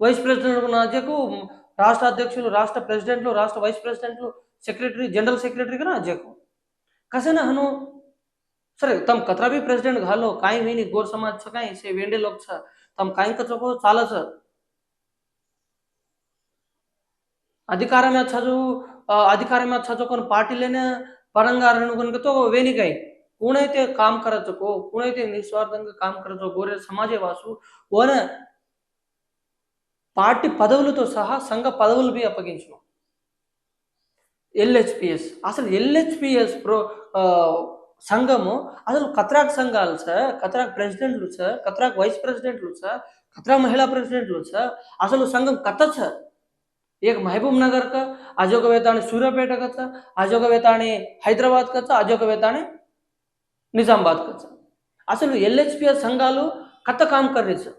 Vice president నాజకు రాష్ట్ర అధ్యక్షులు రాష్ట్ర ప్రెసిడెంట్లు రాష్ట్ర వైస్ ప్రెసిడెంట్లు సెక్రటరీ జనరల్ సెక్రటరీగా నాజకు કશે ને હનો સર તમ કતરા બી પ્રેસિડેન્ટ હાલો કાંઈ હોય નહીં ગોર સમાજ છે કાંઈ છે વેંડે લોક છે તમ કાંઈ કચકો ચાલે છે అధికారమే చదువు అధికారమే చదువుకొని పార్టీలేనే పరంగా అనుకునితో వేనికాయి కూణైతే కామ్ కరచకో కూణైతే నిస్వార్థంగా కామ్ కరచో గోరే సమాజే వాసు. ఓన పార్టీ పదవులతో సహా సంఘ పదవులు బి అప్పగించను ఎల్హెచ్పిఎస్ అసలు ఎల్హెచ్పిఎస్ ప్రో ఆ, సంఘము అసలు కత్రాక్ సంఘాలు సార్ కత్రాక్ ప్రెసిడెంట్లు సార్ కత్రాక్ వైస్ ప్రెసిడెంట్లు సార్ కత్రాక్ మహిళా ప్రెసిడెంట్లు సార్ అసలు సంఘం కథ సార్ एक महबूब नगर का आजोग वेताणी सूर्यापेट का आजोग वेताणी హైదరాబాద్ కచ్చ అజోగ వేతాని నిజామాబాద్ కచ్చ అసలు ఎల్హెచ్పిఎస్ సంఘాలు కత్త కామ్ కర్రీ సార్